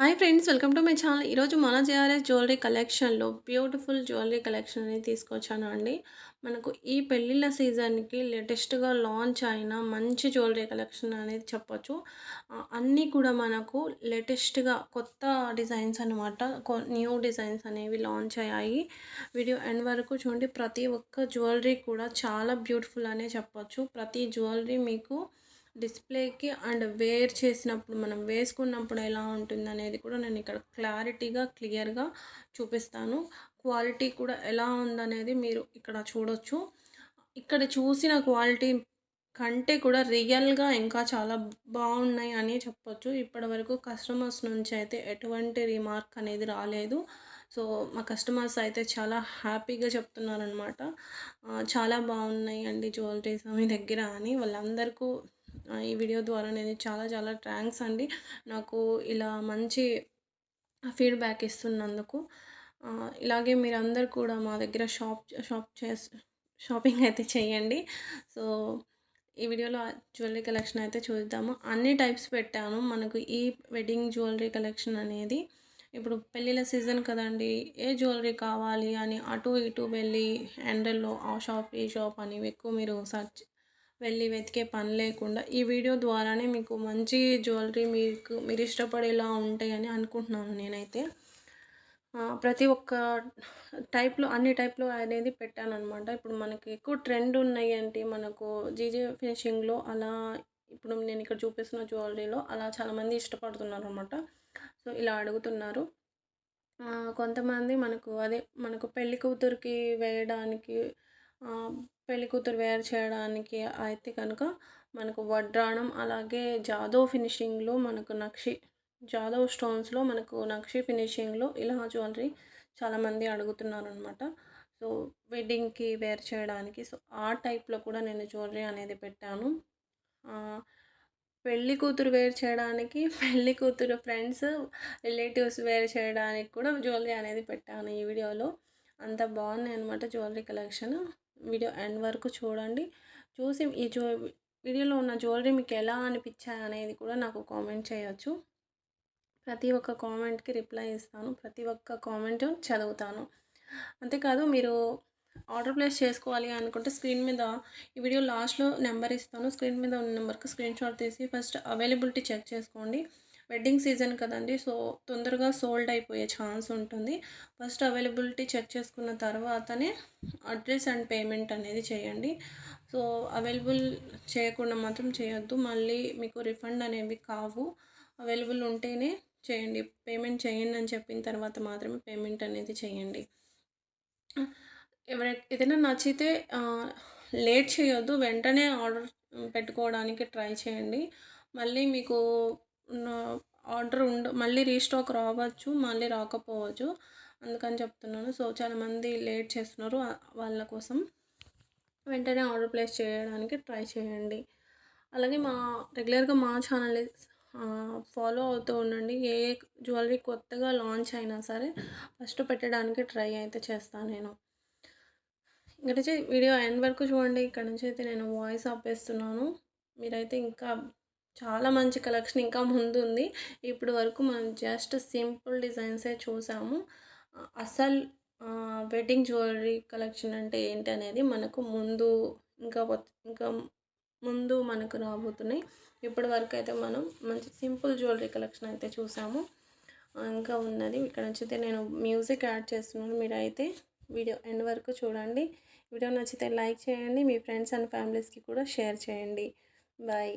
Hi friends welcome to my channel. ఈరోజు మన JRS jewellery కలెక్షన్లో బ్యూటిఫుల్ జ్యువెలరీ కలెక్షన్ అనేది తీసుకొచ్చాను అండి. మనకు ఈ పెళ్ళిళ్ళ సీజన్కి లేటెస్ట్గా లాంచ్ అయిన మంచి జ్యువెలరీ కలెక్షన్ అనేది చెప్పొచ్చు. అన్నీ కూడా మనకు లేటెస్ట్గా కొత్త డిజైన్స్ అనమాట న్యూ డిజైన్స్ అనేవి లాంచ్ అయ్యాయి. వీడియో ఎండ్ వరకు చూడండి. ప్రతి ఒక్క జ్యువెలరీ కూడా చాలా బ్యూటిఫుల్ అనే చెప్పొచ్చు. ప్రతి జ్యువెలరీ మీకు డిస్ప్లేకి అండ్ వేర్ చేసినప్పుడు మనం వేసుకున్నప్పుడు ఎలా ఉంటుంది అనేది కూడా నేను ఇక్కడ క్లారిటీగా క్లియర్గా చూపిస్తాను. క్వాలిటీ కూడా ఎలా ఉందనేది మీరు ఇక్కడ చూడొచ్చు. ఇక్కడ చూసిన క్వాలిటీ కంటే కూడా రియల్గా ఇంకా చాలా బాగున్నాయి అని చెప్పొచ్చు. ఇప్పటి వరకు కస్టమర్స్ నుంచి అయితే ఎటువంటి రిమార్క్ అనేది రాలేదు. సో మా కస్టమర్స్ అయితే చాలా హ్యాపీగా చెప్తున్నారనమాట చాలా బాగున్నాయి అండి జ్యువెలరీస్ మీ దగ్గర అని. వాళ్ళందరికీ ఈ వీడియో ద్వారా నేను చాలా చాలా థ్యాంక్స్ అండి. నాకు ఇలా మంచి ఫీడ్బ్యాక్ ఇస్తున్నందుకు. ఇలాగే మీరందరూ కూడా మా దగ్గర షాప్ షాప్ చేసి షాపింగ్ అయితే చేయండి. సో ఈ వీడియోలో జ్యువెలరీ కలెక్షన్ అయితే చూద్దాము. అన్ని టైప్స్ పెట్టాను మనకు ఈ వెడ్డింగ్ జ్యువెలరీ కలెక్షన్ అనేది ఇప్పుడు పెళ్ళిళ్ళ సీజన్ కదండి. ఏ జ్యువెలరీ కావాలి అని అటు ఇటు వెళ్ళి ఎండల్లో ఆ షాప్ ఈ షాప్ అని ఎక్కువ మీరు సర్చ్ వెళ్ళి వెతికే పని లేకుండా ఈ వీడియో ద్వారానే మీకు మంచి జ్యువెలరీ మీకు మీరు ఇష్టపడేలా ఉంటాయని అనుకుంటున్నాను నేనైతే. ప్రతి ఒక్క టైప్లో అన్ని టైప్లో అనేది పెట్టాను అనమాట ఇప్పుడు మనకి ఎక్కువ ట్రెండ్ ఉన్నాయి అంటే మనకు జీజే ఫినిషింగ్లో అలా ఇప్పుడు నేను ఇక్కడ చూపిస్తున్న జ్యువెలరీలో అలా చాలామంది ఇష్టపడుతున్నారు అనమాట సో ఇలా అడుగుతున్నారు. కొంతమంది మనకు అదే మనకు పెళ్ళి కూతురికి వేయడానికి పెళ్ళికూతురు పెళ్ళి కూతురు వేర్ చేయడానికి అయితే కనుక మనకు వడ్రాణం అలాగే జాదవ్ ఫినిషింగ్లో మనకు నక్షి జాదవ్ స్టోన్స్లో మనకు నక్షి ఫినిషింగ్లో ఇలా జ్యువెలరీ చాలామంది అడుగుతున్నారు అనమాట సో వెడ్డింగ్కి వేర్ చేయడానికి. సో ఆ టైప్లో కూడా నేను జ్యువెలరీ అనేది పెట్టాను. పెళ్ళి కూతురు వేర్ చేయడానికి పెళ్ళి కూతురు ఫ్రెండ్స్ రిలేటివ్స్ వేర్ చేయడానికి కూడా జ్యువెలరీ అనేది పెట్టాను ఈ వీడియోలో. అంత బాగున్నాయి అనమాట జ్యువెలరీ కలెక్షన్. వీడియో ఎండ్ వరకు చూడండి. చూసి ఈ జ్యూ వీడియోలో ఉన్న జ్యువెలరీ మీకు ఎలా అనిపించాయి అనేది కూడా నాకు కామెంట్ చేయొచ్చు. ప్రతి ఒక్క కామెంట్కి రిప్లై ఇస్తాను. ప్రతి ఒక్క కామెంట్ చదువుతాను. అంతేకాదు మీరు ఆర్డర్ ప్లేస్ చేసుకోవాలి అనుకుంటే స్క్రీన్ మీద ఈ వీడియో లాస్ట్లో నెంబర్ ఇస్తాను. స్క్రీన్ మీద ఉన్న నెంబర్కి స్క్రీన్ షాట్ తీసి ఫస్ట్ అవైలబిలిటీ చెక్ చేసుకోండి. వెడ్డింగ్ సీజన్ కదండి. సో తొందరగా సోల్డ్ అయిపోయే ఛాన్స్ ఉంటుంది. ఫస్ట్ అవైలబిలిటీ చెక్ చేసుకున్న తర్వాతనే అడ్రస్ అండ్ పేమెంట్ అనేది చేయండి. సో అవైలబుల్ చేయకుండా మాత్రం చేయొద్దు. మళ్ళీ మీకు రిఫండ్ అనేవి కావు. అవైలబుల్ ఉంటేనే చేయండి. పేమెంట్ చేయండి అని చెప్పిన తర్వాత మాత్రమే పేమెంట్ అనేది చేయండి. ఎవరై ఏదైనా నచ్చితే లేట్ చేయొద్దు. వెంటనే ఆర్డర్ పెట్టుకోవడానికి ట్రై చేయండి. మళ్ళీ మీకు ఆర్డర్ ఉండ మళ్ళీ రీస్టాక్ రావచ్చు మళ్ళీ రాకపోవచ్చు. అందుకని చెప్తున్నాను. సో చాలామంది లేట్ చేస్తున్నారు వాళ్ళ కోసం. వెంటనే ఆర్డర్ ప్లేస్ చేయడానికి ట్రై చేయండి. అలాగే మా రెగ్యులర్గా మా ఛానల్ ఫాలో అవుతూ ఉండండి. ఏ జ్యువెలరీ కొత్తగా లాంచ్ అయినా సరే ఫస్ట్ పెట్టడానికి ట్రై అయితే చేస్తాను నేను. ఇక్కడ నుంచి వీడియో ఎండ్ వరకు చూడండి. ఇక్కడ నుంచి అయితే నేను వాయిస్ ఆపేస్తున్నాను. మీరైతే ఇంకా చాలా మంచి కలెక్షన్ ఇంకా ముందు ఉంది ఇప్పుడు వరకు మనం జస్ట్ సింపుల్ డిజైన్సే చూసాము. అసలు వెడ్డింగ్ జ్యువెలరీ కలెక్షన్ అంటే ఏంటి అనేది మనకు ముందు ఇంకా ఇంకా ముందు మనకు రాబోతున్నాయి. ఇప్పటి వరకు అయితే మనం మంచి సింపుల్ జ్యువెలరీ కలెక్షన్ అయితే చూసాము. ఇంకా ఉన్నది ఇక్కడ నచ్చితే నేను మ్యూజిక్ యాడ్ చేస్తున్నాను. మీరు అయితే వీడియో ఎండ్ వరకు చూడండి. వీడియో నచ్చితే లైక్ చేయండి. మీ ఫ్రెండ్స్ అండ్ ఫ్యామిలీస్కి కూడా షేర్ చేయండి. Bye.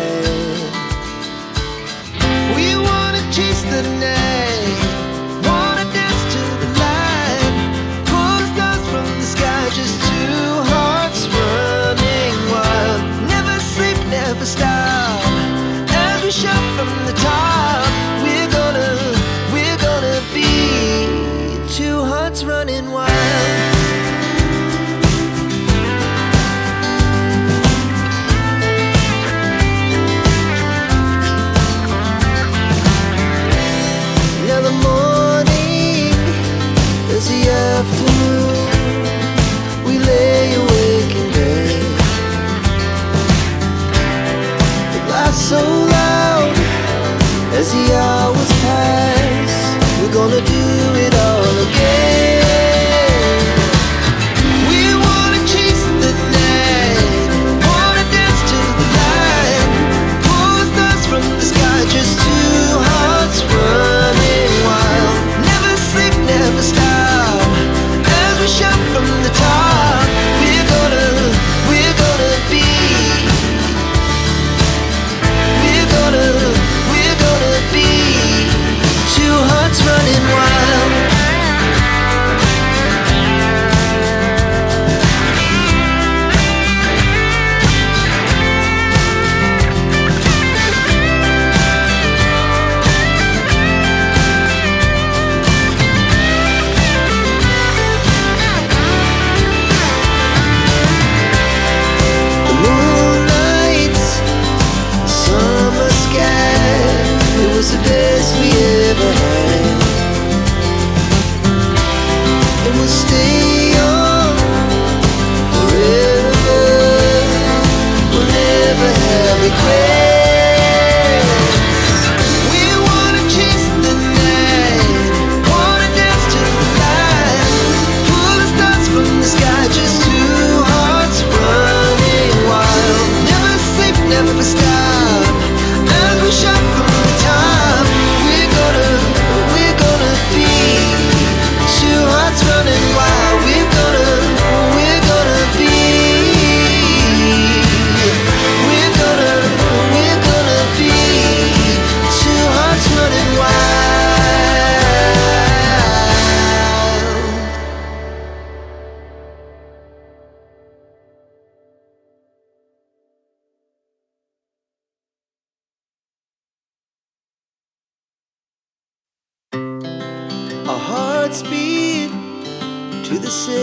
chase the night. as he